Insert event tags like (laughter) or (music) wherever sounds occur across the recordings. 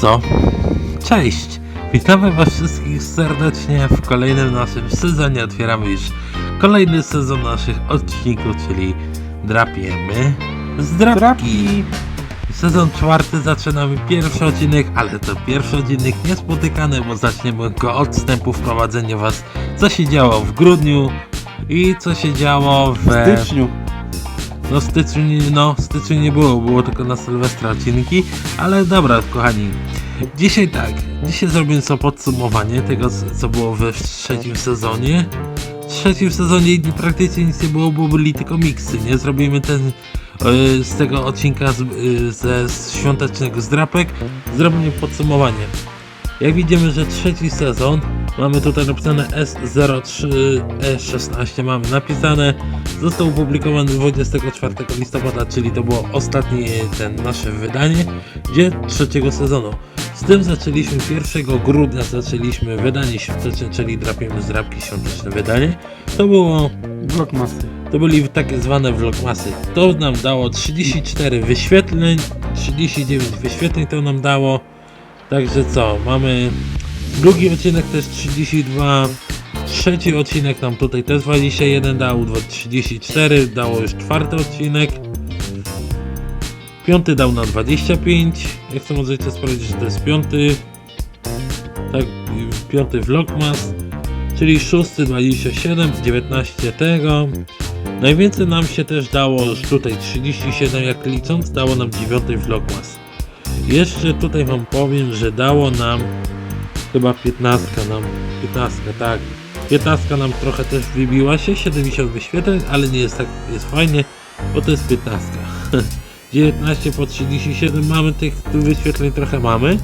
Co? Cześć! Witamy Was wszystkich serdecznie w kolejnym naszym sezonie. Otwieramy już kolejny sezon naszych odcinków, czyli Drapiemy z drapki. Sezon czwarty zaczynamy pierwszy odcinek, ale to pierwszy odcinek niespotykany, bo zaczniemy go od wstępu wprowadzenia Was, co się działo w grudniu i co się działo w styczniu. no w styczniu, no w styczniu nie było, było tylko na Sylwestra odcinki, ale dobra kochani, dzisiaj tak, dzisiaj zrobimy sobie podsumowanie tego co- co było we trzecim sezonie. W trzecim sezonie praktycznie nic nie było, bo byli tylko miksy, nie? Zrobimy ten e, z tego odcinka z, e, ze świątecznego zdrapek, zrobimy podsumowanie. Jak widzimy, że trzeci sezon, mamy tutaj napisane S03E16, mamy napisane, został opublikowany 24 listopada, czyli to było ostatnie ten nasze wydanie, gdzie trzeciego sezonu. Z tym zaczęliśmy 1 grudnia, zaczęliśmy wydanie świąteczne, czyli drapiemy z drapki świąteczne wydanie. To było Vlogmasy. to byli takie zwane vlogmasy. To nam dało 34 wyświetleń, 39 wyświetleń to nam dało. Także co, mamy drugi odcinek też 32, trzeci odcinek nam tutaj też 21 dał, dwa- 34 dało już czwarty odcinek. Piąty dał na 25. Jak to możecie sprawdzić, że to jest piąty. Tak, piąty vlogmas. Czyli szósty 27, 19 tego. Najwięcej nam się też dało tutaj 37 jak licząc, dało nam 9 vlogmas. Jeszcze tutaj wam powiem, że dało nam chyba 15 nam, 15 tak. 15 nam trochę też wybiła się, 70 wyświetleń, ale nie jest tak, jest fajnie, bo to jest 15. (laughs) 19 po 37 mamy tych wyświetleń trochę mamy.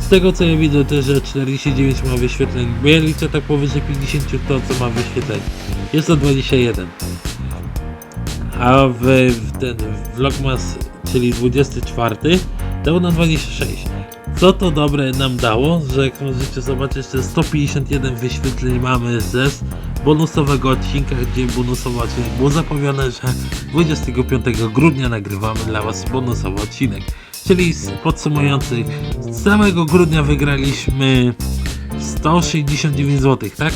Z tego co ja widzę też, że 49 ma wyświetleń, bo ja liczę tak powyżej 50 to co ma wyświetleń. Jest to 21. A w, w ten vlogmas, czyli 24 dał na 26. Co to dobre nam dało, że jak możecie zobaczyć, te 151 wyświetleń mamy ze bonusowego odcinka, gdzie bonusowy odcinek było zapowiedziane, że 25 grudnia nagrywamy dla Was bonusowy odcinek. Czyli z podsumujący, z całego grudnia wygraliśmy 169 zł, tak?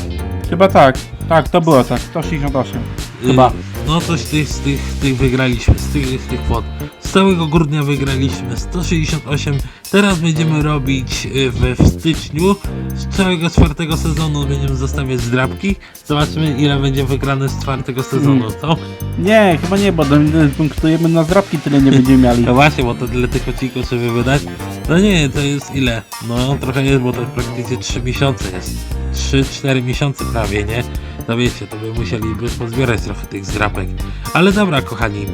Chyba tak. Tak, to było tak. 168. Chyba. Y, No coś z tych, z tych, tych wygraliśmy, z tych, z tych kwot. Z całego grudnia wygraliśmy 168. Teraz będziemy robić y, we w styczniu. Z całego czwartego sezonu będziemy zostawiać zdrabki. Zobaczymy ile będzie wygrane z czwartego sezonu, co? Nie, chyba nie, bo do- punktujemy na zdrabki tyle nie będziemy mieli. No właśnie, bo to tyle tych odcinków trzeba wydać. No nie, to jest ile? No trochę jest, bo to praktycznie 3 miesiące jest. 3-4 miesiące prawie, nie? No wiecie, to by musieliby pozbierać trochę tych zdrapek. Ale dobra, kochani,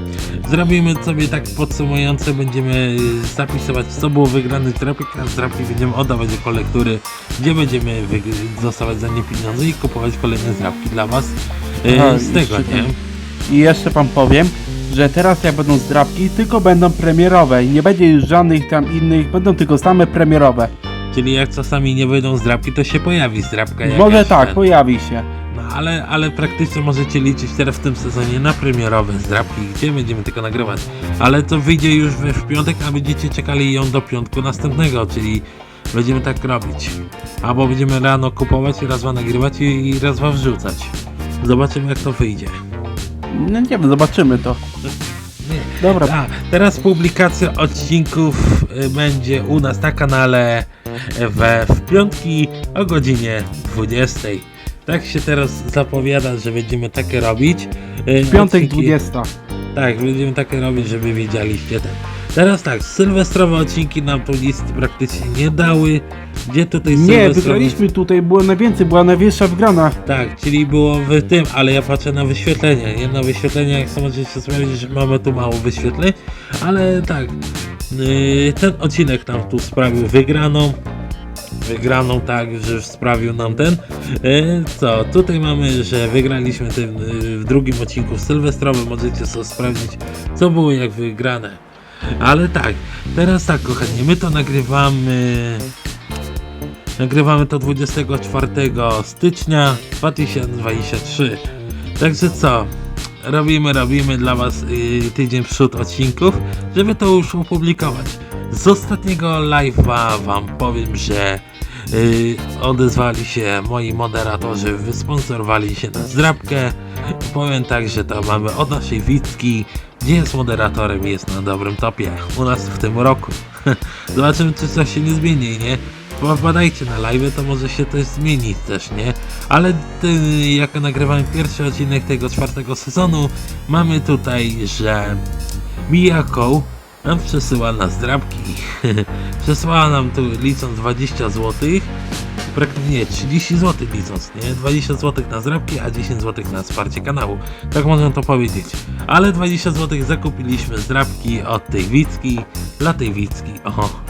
zrobimy sobie tak podsumujące, będziemy y, zapisywać, co było wygrane z drapek, a z drapki będziemy oddawać do kolektury, gdzie będziemy dostawać za nie pieniądze i kupować kolejne zdrapki dla Was. y, z tego, nie? I jeszcze wam powiem, że teraz jak będą zdrabki, tylko będą premierowe. Nie będzie już żadnych tam innych, będą tylko same premierowe. Czyli jak czasami nie wyjdą zdrapki, to się pojawi zdrapka jakaś. Może tak, ten. pojawi się. No ale, ale praktycznie możecie liczyć teraz w tym sezonie na premierowe zdrapki, gdzie będziemy tylko nagrywać. Ale to wyjdzie już we w piątek, a będziecie czekali ją do piątku następnego, czyli będziemy tak robić. Albo będziemy rano kupować i raz wam nagrywać i, raz wam wrzucać. Zobaczymy jak to wyjdzie. No nie wiem, zobaczymy to. (laughs) Dobra, A, teraz publikacja odcinków y, będzie u nas na kanale we w piątki o godzinie 20. Tak się teraz zapowiada, że będziemy takie robić. Y, piątek odcinki- 20. Tak, będziemy takie robić, żeby wiedzieliście ten. Teraz tak, sylwestrowe odcinki nam tu nic praktycznie nie dały. Gdzie tutaj Nie, sylwestrowe- wygraliśmy tutaj, było najwięcej, była najwyższa wygrana. tak, czyli było w tym, ale ja patrzę na wyświetlenia. Jedno wyświetlenie, jak samo możecie sprawdzić, że mamy tu mało wyświetleń, ale tak, yy, ten odcinek nam tu sprawił wygraną. Wygraną tak, że sprawił nam ten. Yy, co, tutaj mamy, że wygraliśmy ten yy, w drugim odcinku sylwestrowym. Możecie sobie sprawdzić, co było jak wygrane. Ale tak, teraz tak, kochani, my to nagrywamy. Nagrywamy to 24 stycznia 2023. Także co? Robimy, robimy dla Was y, tydzień przód odcinków, żeby to już opublikować. Z ostatniego live'a wam powiem, że yy, odezwali się moi moderatorzy, wysponsorowali się na zdrabkę. Powiem tak, że to mamy od naszej Wicki, gdzie jest moderatorem jest na dobrym topie u nas w tym roku. (laughs) Zobaczymy, czy coś się nie zmieni, nie? Wpadajcie na live, to może się coś zmienić też, nie? Ale y, jak nagrywamy pierwszy odcinek tego czwartego sezonu, mamy tutaj, że Miyako nam przesyła na zdrabki. (laughs) Przesyłała nam tu licząc 20 zł. Praktycznie nie, 30 zł licząc, nie? 20 zł na zdrabki, a 10 zł na wsparcie kanału. Tak można to powiedzieć. Ale 20 zł zakupiliśmy zdrabki od tej Wicki, dla tej Wicki. Oho.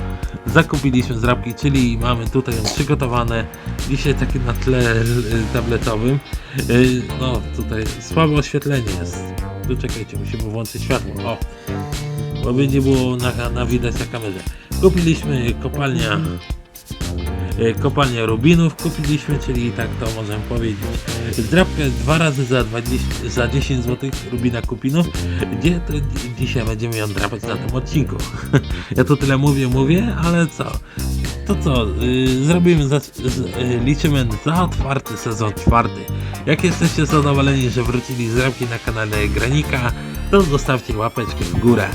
Zakupiliśmy zdrabki, czyli mamy tutaj ją przygotowane. Dzisiaj takie na tle y, tabletowym. Y, No tutaj słabe oświetlenie jest. Tu czekajcie, musimy włączyć światło. O! Bo będzie było na, na widać na kamerze. Kupiliśmy kopalnia kopalnia rubinów kupiliśmy, czyli tak to możemy powiedzieć. Zdrabkę dwa razy za, 20, za 10 zł rubina kupinów, gdzie to dzi- dzisiaj będziemy ją drapać na tym odcinku. (laughs) ja tu tyle mówię, mówię, ale co? To co, y, zrobimy, za, z, y, liczymy za otwarty sezon czwarty. Jak jesteście zadowoleni, że wrócili zdrabki na kanale Granika, to zostawcie łapeczkę w górę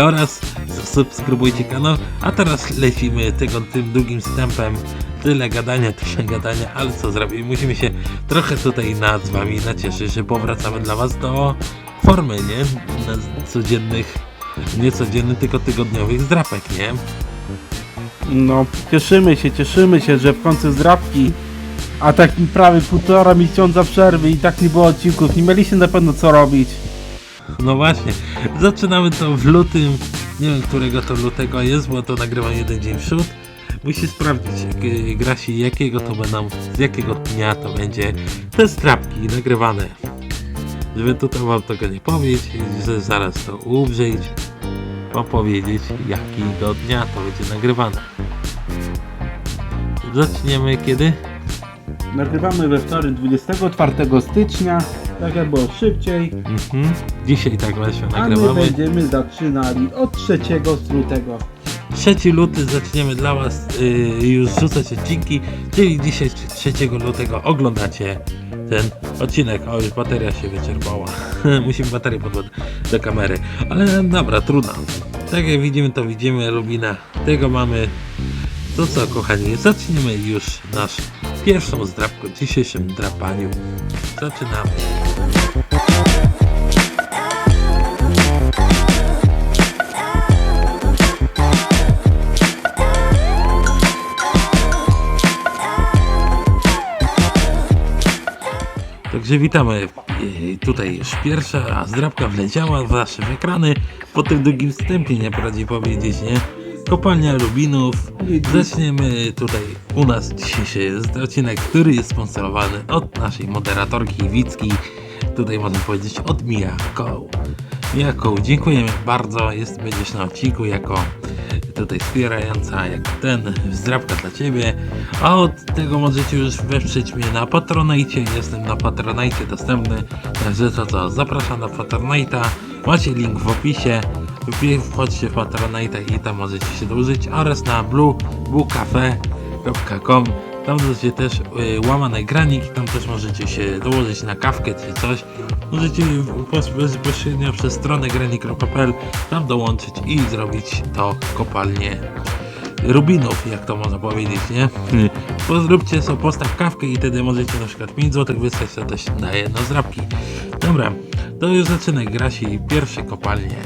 oraz subskrybujcie kanał, a teraz lecimy tego tym długim wstępem. Tyle gadania, tyle gadania, ale co zrobimy? Musimy się trochę tutaj nad wami nacieszyć, że powracamy dla was do formy, nie? Na codziennych, nie codziennych, tylko tygodniowych zdrapek, nie? No, cieszymy się, cieszymy się, że w końcu zdrabki. A tak prawie półtora miesiąca przerwy i tak nie było odcinków. Nie mieliście na pewno co robić. No właśnie, zaczynamy to w lutym. Nie wiem, którego to lutego jest, bo to nagrywam jeden dzień w przód. Musi sprawdzić, jak, y, Grasi, jakiego to będą, z jakiego dnia to będzie te strapki nagrywane. Żeby tutaj wam tego nie powiedzieć, że zaraz to uwrzeć, wam powiedzieć, jakiego dnia to będzie nagrywane. Zaczniemy kiedy? Nagrywamy we wtorek 24 stycznia, tak jak było szybciej. Mhm. Dzisiaj tak właśnie A my nagrywamy. będziemy zaczynali od 3 lutego. 3 luty zaczniemy dla Was y, już rzucać odcinki, czyli dzisiaj 3 lutego oglądacie ten odcinek. O, już bateria się wyczerpała. (laughs) Musimy baterię podłączyć do kamery. Ale dobra, trudno. Tak jak widzimy, to widzimy Lubina. Tego mamy. To co, kochani, zaczniemy już nasz pierwszą zdrabkę w dzisiejszym drapaniu. Zaczynamy. Także witamy. Yy, Tutaj już pierwsza zdrabka wleciała w wasze ekrany po tym długim wstępie, nie poradzi powiedzieć, nie? Kopalnia Lubinów. Zaczniemy tutaj u nas dzisiejszy odcinek, który jest sponsorowany od naszej moderatorki Wicki. Tutaj można powiedzieć od Mijako. Mijako, dziękujemy bardzo. Jest, będziesz na odcinku jako tutaj wspierająca jak ten zdrabka dla Ciebie. A od tego możecie już wesprzeć mnie na Patronite. Jestem na Patronite dostępny. Także to co, zapraszam na Patronite'a. Macie link w opisie. Wchodźcie w Patronite i tam możecie się dołożyć. Oraz na blue, bluecafe.com tam możecie też y, łamane granik, tam też możecie się dołożyć na kawkę czy coś. Możecie bezpośrednio przez stronę granik.pl tam dołączyć i zrobić to kopalnię rubinów, jak to można powiedzieć, nie? (laughs) Bo Zróbcie sobie postaw kawkę i wtedy możecie na przykład 5 zł wysłać, to też na jedno zrabki. Dobra, to już zaczynaj Grasi, pierwsze kopalnie.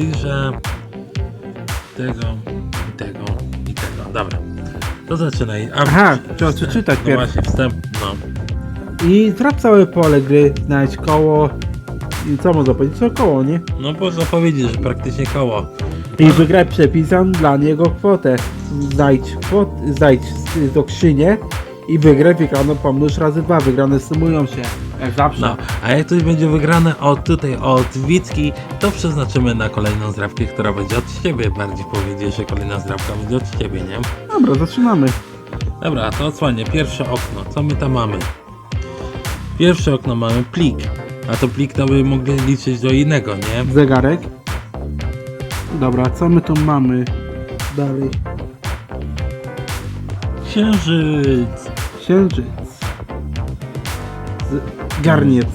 Zbliża. Tego, i tego, i tego. Dobra, to zaczynaj. A, Aha, trzeba przeczytać No właśnie, wstęp, no. I zdrab całe pole gry, znajdź koło. I co można powiedzieć? Co koło, nie? No można powiedzieć, że praktycznie koło. I wygraj przepisem dla niego kwotę. Znajdź, kwot, znajdź do skrzynię i wygraj wygraną pomnóż razy dwa. Wygrane sumują się. Jak zawsze. No, a jak coś będzie wygrane od tutaj od Wicki, to przeznaczymy na kolejną zdrawkę, która będzie od ciebie. Bardziej powiedzieć, że kolejna zdrawka będzie od ciebie, nie? Dobra, zaczynamy. Dobra, to odsłanię. Pierwsze okno. Co my tam mamy? Pierwsze okno mamy plik. A to plik to by mogli liczyć do innego, nie? Zegarek. Dobra, co my tu mamy dalej? Księżyc. Księżyc. Garniec.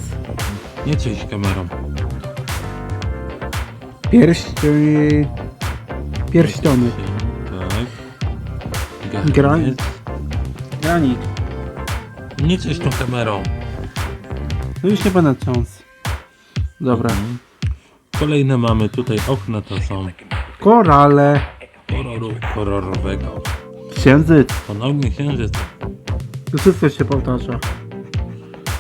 Nie coś kamerą. Pierścień. Pierścionek. Tak. Granic. Granik. Nie coś tą kamerą. No już nie będę cząs. Dobra. Mhm. Kolejne mamy tutaj okna to są Korale. koloru kolorowego. Księżyc. Ponownie księżyc. To wszystko się powtarza.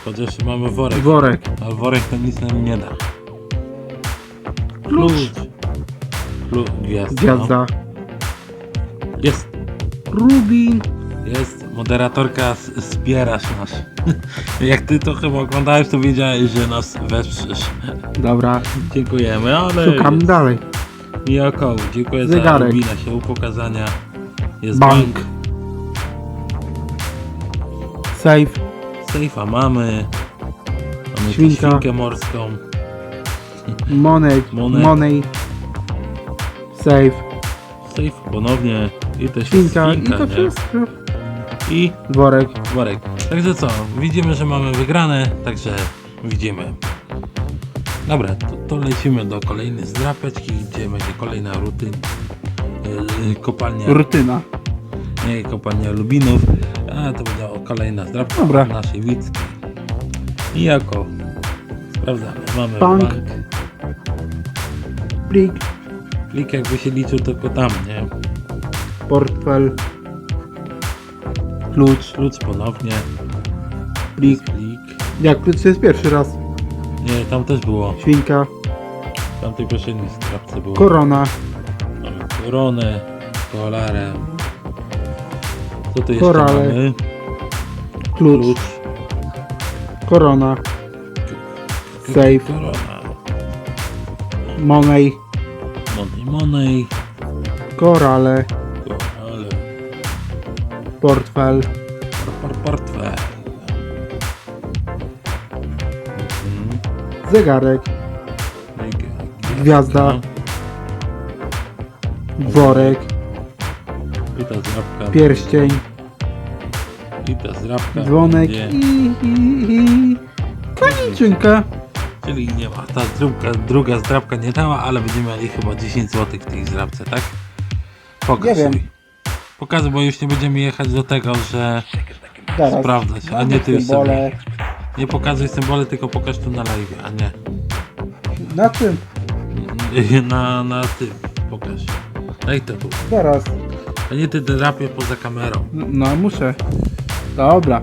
Chociaż mamy worek. Worek. A worek to nic nam nie da. Klucz. Klucz. Gwiazda. Gwiazda. Jest. Rubin. Jest. Moderatorka wspierasz nas. (laughs) Jak ty to chyba oglądałeś, to wiedziałeś, że nas wesprzesz. Dobra. Dziękujemy, ale... Szukam dalej. Jako, dziękuję Zegarek. za Rubina się u pokazania. Jest Bank. bank. Safe. Sejfa mamy. Mamy Świnka. Świnkę morską. Money. Money. Money. Safe. Sejf ponownie. I też Świnka. I świnka, to nie? wszystko. I Worek. worek. Także co, widzimy, że mamy wygrane, także widzimy. Dobra, to, to lecimy do kolejnej zdrapeczki, gdzie będzie kolejna rutyna. Yy, kopalnia, Rutyna. nie kopalnia Lubinów, a to będzie kolejna zdrapka Dobra. naszej Wickiej. I jako sprawdzamy, mamy Bank. bank. Plik. Klik jakby się liczył tylko tam, nie? Portfel. Klucz. Klucz ponownie, Plik. klik. Jak klucz jest pierwszy raz. Nie, tam też było, Świnka. w tamtej poprzedniej zdrapce było. Korona. Mamy koronę, kolarę. Co tu jeszcze Korale. mamy? Klucz. Korona. Safe. Korona. Money. Money, money. Korale. Korale. Portfel. Por, por, portfel. Mhm. Zegarek. Gwiazda. Worek. Pierścień. I ta zrabka. Dzwonek. będzie- I, i, i. Koniczynka. Czyli nie ma. Ta druga, druga zdrabka nie dała, ale będziemy mieli chyba 10 zł w tej zdrabce, tak? Pokaż Nie wiem. mi. Pokazuj, bo już nie będziemy jechać do tego, że Zaraz. sprawdzać, a nie ty już Symbole. sobie. Nie pokazuj symbole, tylko pokaż tu na live, a nie Na czym? (laughs) na, na tym. Pokaż. Daj to tu. Zaraz. A nie ty drapię poza kamerą. No muszę. Dobra.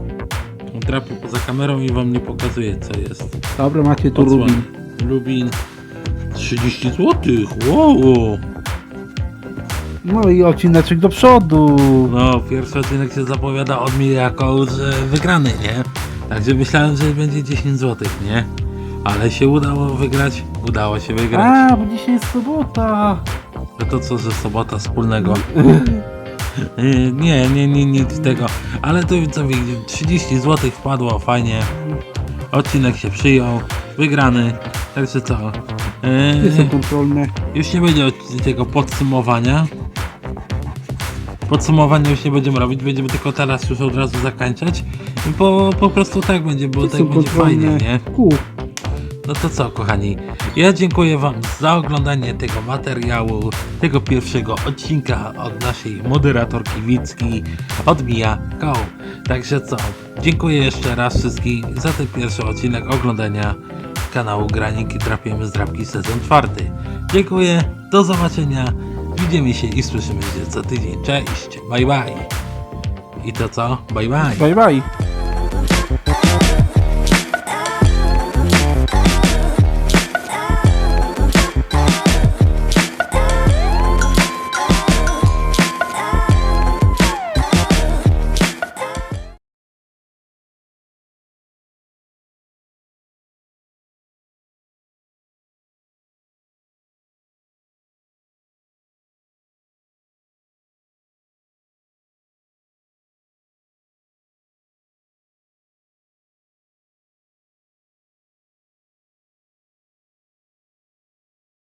Drapię poza kamerą i wam nie pokazuję co jest. Dobra, macie tu Odsłon. Rubin. Lubin. 30 zł. Wow. No i odcineczek do przodu. No, pierwszy odcinek się zapowiada od mnie jako że wygrany, nie? Także myślałem, że będzie 10 zł, nie? Ale się udało wygrać. Udało się wygrać. A, bo dzisiaj jest sobota. No to co, że sobota wspólnego? (laughs) Yy, nie, nie, nie, nic z tego. Ale to co widzicie, 30 zł wpadło, fajnie. Odcinek się przyjął, wygrany. Także co? Yy, Jestem kontrolny. już nie będzie tego podsumowania. Podsumowania już nie będziemy robić, będziemy tylko teraz już od razu zakończać. Po, po prostu tak będzie, bo tak Jestem będzie fajnie, nie? Ku. No to co, kochani? Ja dziękuję Wam za oglądanie tego materiału, tego pierwszego odcinka od naszej moderatorki Wicki, od Mia Go. Także co? Dziękuję jeszcze raz wszystkim za ten pierwszy odcinek oglądania kanału Graniki Trapiemy z Drapki sezon czwarty. Dziękuję, do zobaczenia, widzimy się i słyszymy się co tydzień. Cześć, bye bye. I to co? Bye bye. Bye bye.